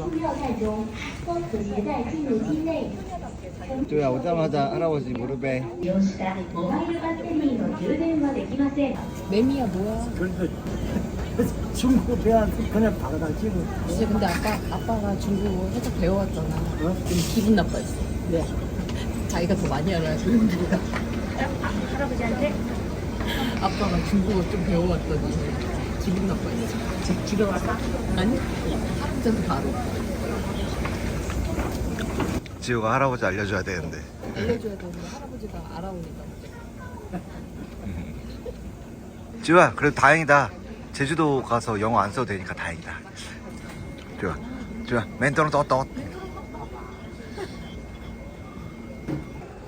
物专用保护带或透明 PVC 塑料袋中，方可携带进入机内。 조야 오자마자 할아버지 무릎에 利用したモバイルバッテリーの充電はできません。 매미야 뭐야? 그래서 중국 배한테 그냥 받아다 지금 진짜 근데 아빠 아빠가 중국어 살짝 배워왔잖아. 어? 좀 기분 나빠했어. 네. 자기가 더 많이 알아야 중국어가. 할아버지한테 아빠가 중국어 좀 배워왔더니 기분 나빠했어. 집, 집에 와서 아니? 할아버지한테 바로 지우가 할아버지 알려줘야 되는데 알려줘야 되는데 할아버지가 알아오니까. 지우야 그래도 다행이다 제주도 가서 영어 안 써도 되니까 다행이다 지우야 지우야 멘토는 떳떳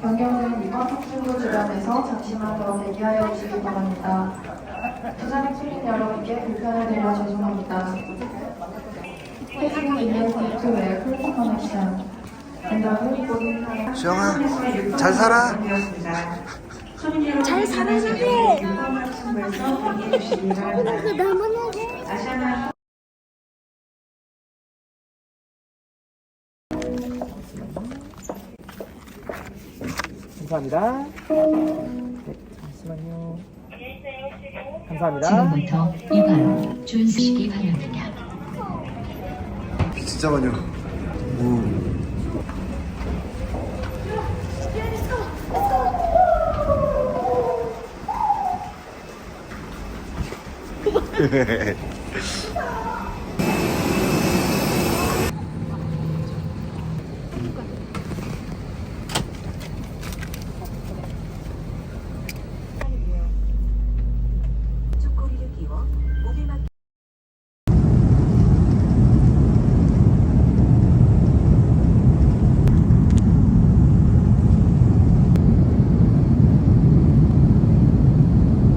변경된 이번 탑승구 주변에서 잠시만 더 대기하여 주시기 바랍니다. 부산행 승객 여러분께 불편을 드려 죄송합니다. 수영아 잘 살아 잘 살아나게. 그 너무나 감사합니다. 네, 잠시만요. 감사합니다. 지금부터 이발 준수시기 바랍니다. 진짜 많이 와 오.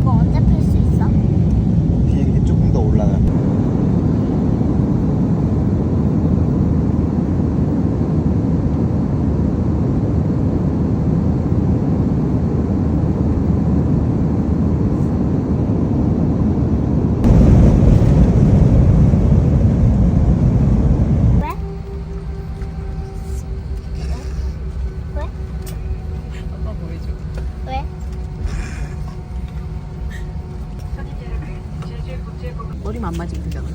이거 언제 필 수 있어? 비행기 조금 더 올라가 왜? 왜? 아빠 보여줘. 왜? 머리만 안 맞으면 되잖아.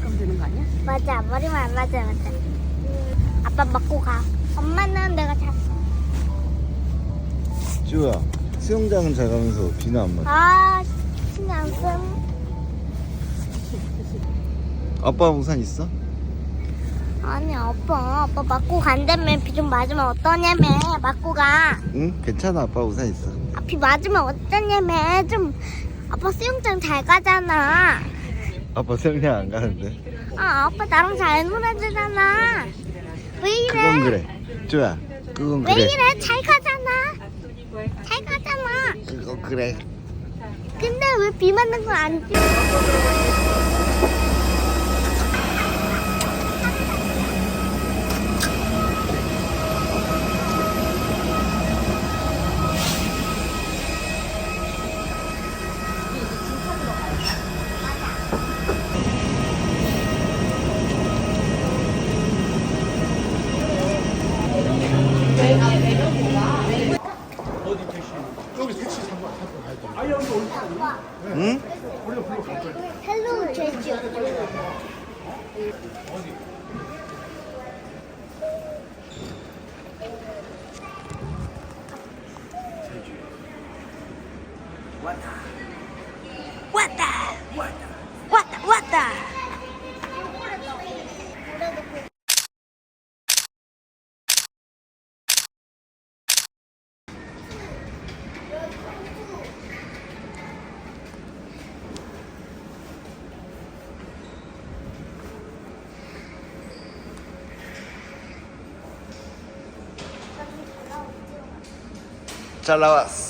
그럼 되는 거 아니야? 맞아 머리만 안 맞아 맞아 아빠 먹고 가 엄마는 내가 잤어 지우야 수영장은 잘 가면서 비는 안 맞아 아 신경 안 쓴. 아빠 우산 있어? 아니 아빠 아빠 맞고 간다며 비 좀 맞으면 어떠냐며 맞고 가. 응 괜찮아 아빠 우산 있어 아, 비 맞으면 어쩌냐며 좀 아빠 수영장 잘 가잖아. 아빠 수영장 안 가는데 아 아빠 나랑 잘 놀아주잖아. 왜 이래? 그건 그래 지우야 그건 왜 그래 이래? 잘 가잖아. 잘 가잖아. 그거 그래 근데 왜 비 맞는 건안 찍어? 왔다. 왔다. 왔다. 잘 나왔어 지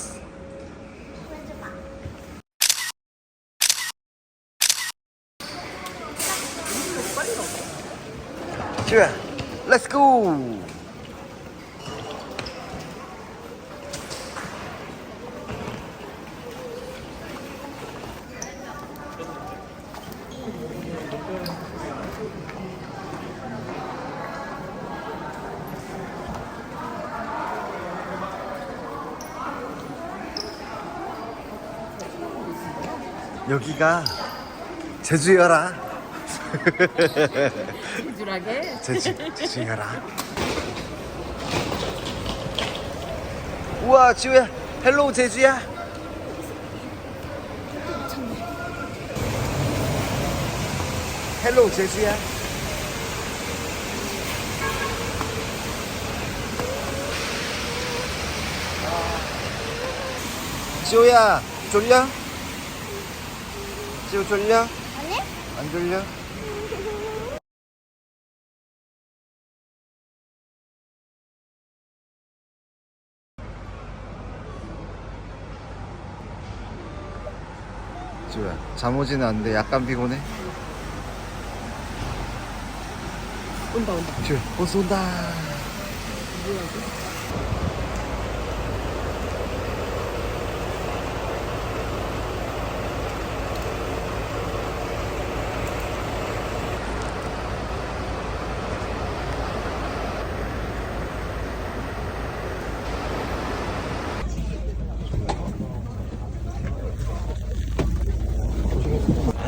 좋아 렛츠고 여기가 제주여라. 부지런하게. 제주 제주여라. 우와 지우야, 헬로우 제주야. 헬로우 제주야. 지우야 졸려? 지우 졸려? 아니? 안 졸려? 잠 오지는 않는데 약간 피곤해? 온다 온다. 버스 온다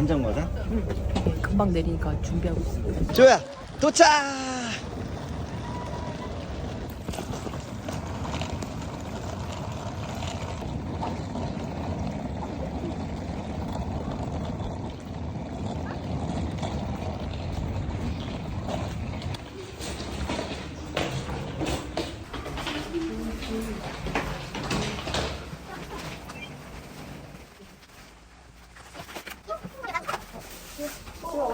안전거든? 금방 내리니까 준비하고 있어. 지우야 도착!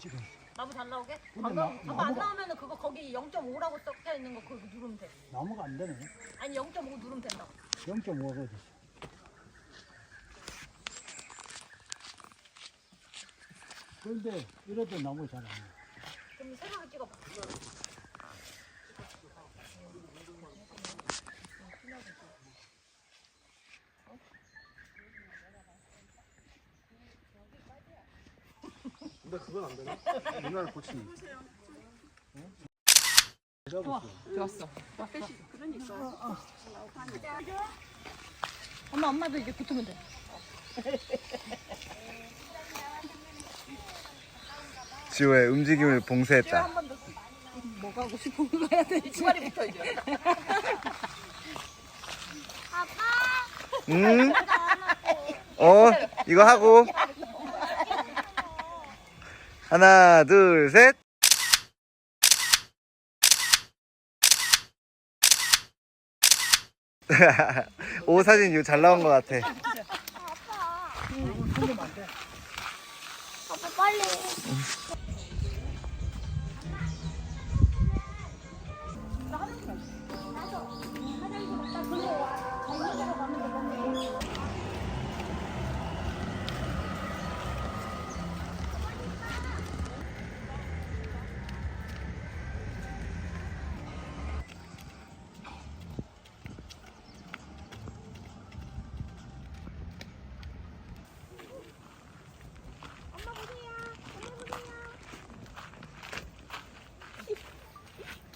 지. 지금. 나무 잘 나오게? 근데 나- 봐봐 안 나무가- 나오면은 그거 거기 0.5라고 적혀 있는 거 그거 누르면 돼. 나무가 안 되네. 아니 0.5 누르면 된다. 0.5가 어디? 그런데 이래도 나무 잘 안 나와. 그럼 세로로 찍어봐. 누나를 고치니 좋았어. 엄마 엄마도 이제 붙으면 돼. 지우의 움직임을 봉쇄했다 뭐가 하고 싶은 거 해야 돼. 치마리 붙어 이제. 아빠. 응? 어 이거 하고 하나 둘 셋. 오 사진 이거 잘 나온 것 같아. 아빠. 빨리.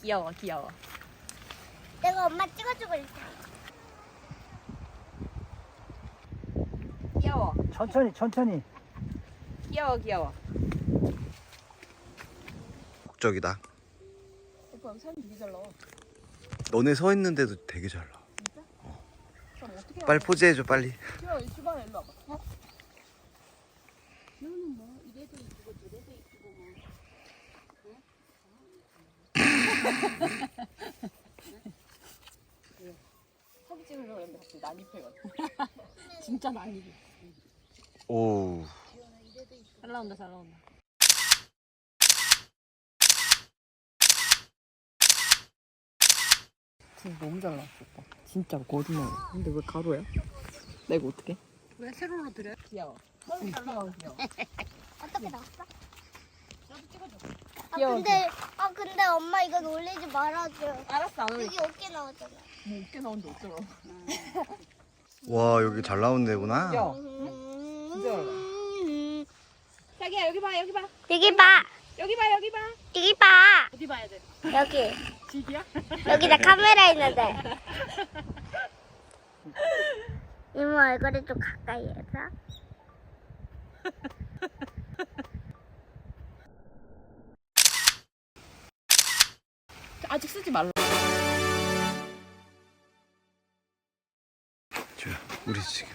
귀여워 귀여워. 내가 엄마 찍어주고 있어. 귀여워 천천히 천천히 귀여워 귀여워. 목적이다. 오빠 사진 되게 잘 나와. 너네 서 있는데도 되게 잘 나와. 그럼 어떻게 빨리 포즈해줘 빨리. 귀여워 주방에 일로 와봐. 사진 찍으려고 했는데 갑자기 난입해가지고. 진짜 난입이. 오. 잘 나온다 잘 나온다. 진짜 너무 잘 나왔어 오빠. 진짜 거짓말. 근데 왜 가로야? 나 이거 어떻게? 왜 세로로 드려? 귀여워. 귀여워 귀여워. 어떻게 나왔어? 아 귀여워. 근데 아 근데 엄마 이거 놀리지 말아줘. 알았어 안 올려. 여기 어깨 나왔잖아. 뭐 어깨 나오는데 어쩌라. 와 여기 잘 나온 데구나. 음, 자기야 여기 봐 여기 봐 여기 봐. 여기 봐 여기 봐. 여기 봐. 어디 봐야 돼? 여기. 지기야? 여기다 카메라 있는데. 이모 얼굴을 좀 가까이 해서. 아직 쓰지 말라. 우리 지금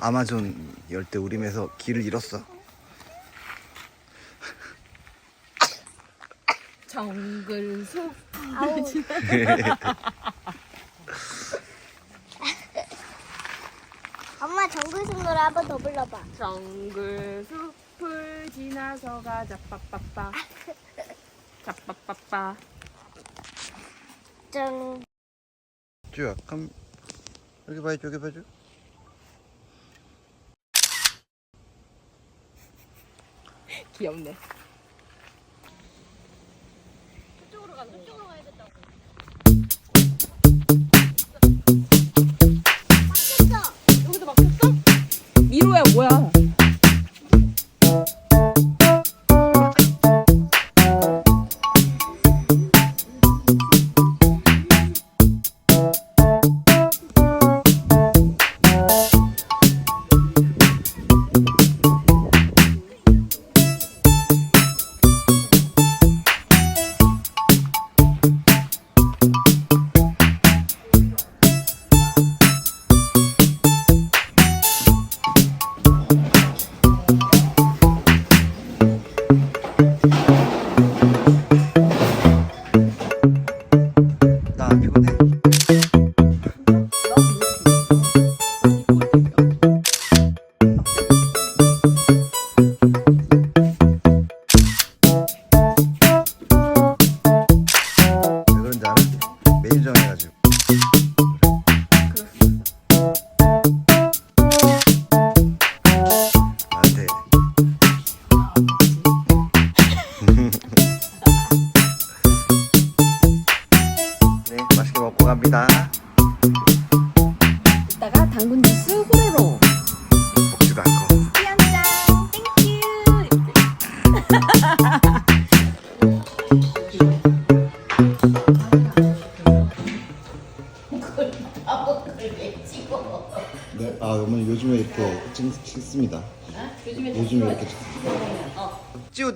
아마존 열대 우림에서 길을 잃었어. 정글 숲. 아우. 엄마 정글승 노래 한 번 더 불러봐. 정글 숲을 지나서 가자 빠빠빠. 자빠빠빠. 정 쭈야 그럼 여기 봐줘 여기 봐줘. 귀엽네. 했어.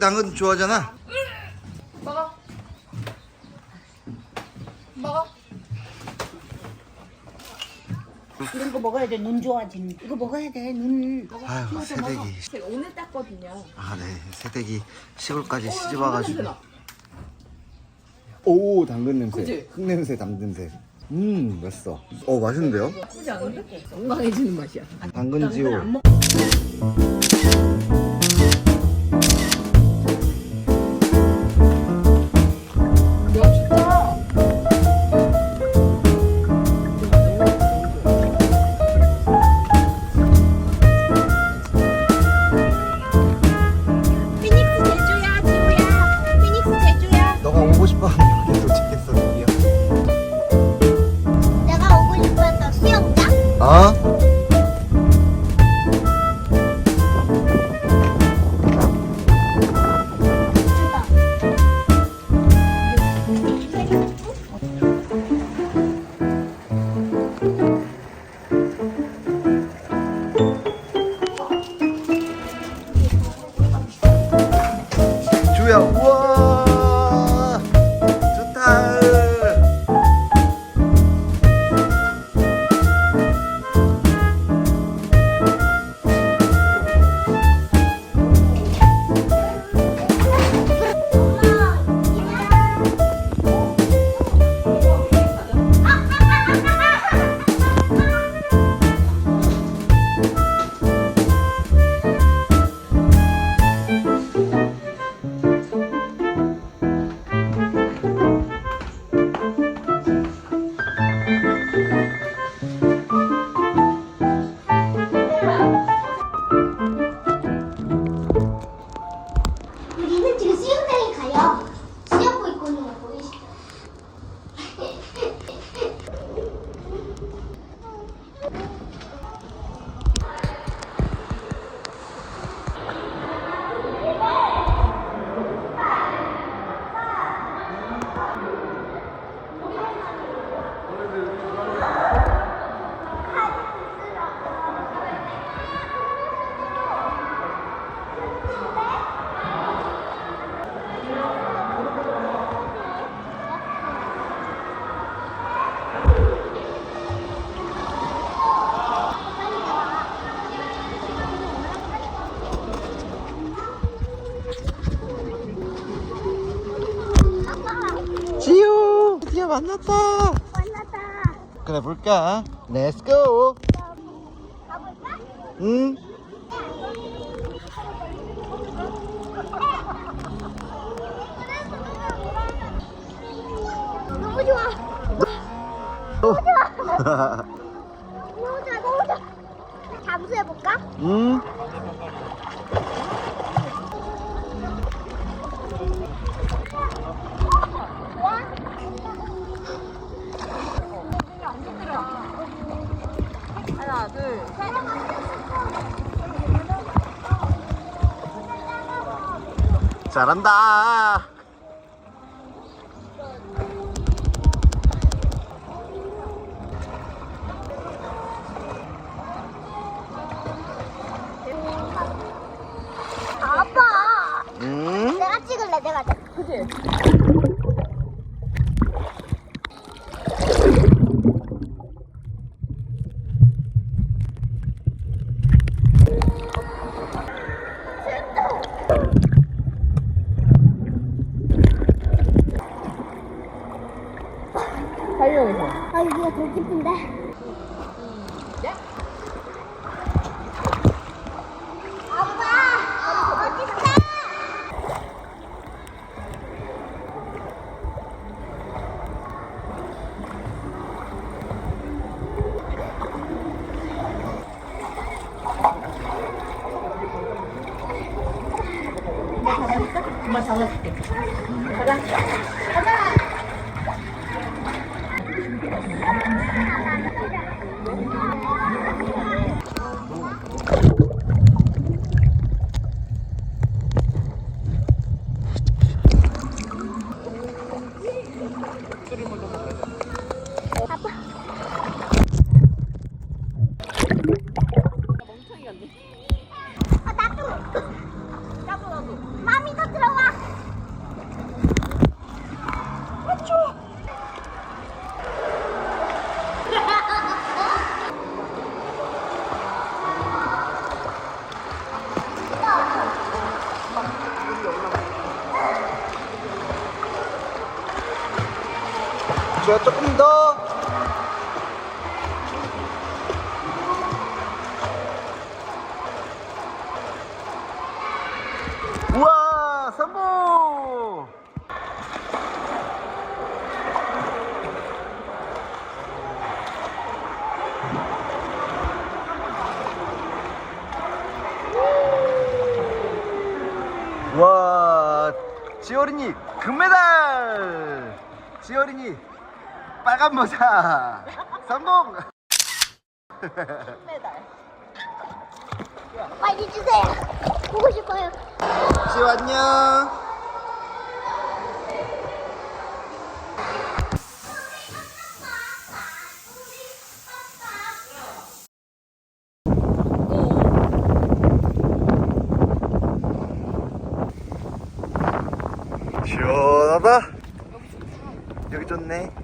당근 좋아하잖아. 먹어. 먹어. 이런 거 먹어야 돼. 눈 좋아지는. 이거 먹어야 돼. 눈. 아유 새댁이. 제가 오늘 땄거든요. 아 네, 새댁이 시골까지 시집 와가지고. 오 당근 냄새. 흙 냄새, 당근 냄새. 음 맛있어. 어 맛있는데요? 나쁘지 않은데? 건강해지는 맛이야. 당근지오. 만났다. 그래 볼까 렛츠고 가볼까? 응 너무 좋아. 또. 너무 좋아, 너무 좋아. 잠수해 볼까? 응 하나, 둘, 셋. 잘한다 아빠. 응 내가 찍을래, 내가. 그지? 살려서. 아, 여기가 더 깊은데? 아빠! 어딨어? 엄마 잡아줄 좋아 조금 더 모자 성공 빨리 주세요. 보고 싶어요. 지우 안녕 시원하다. 여기 좋네.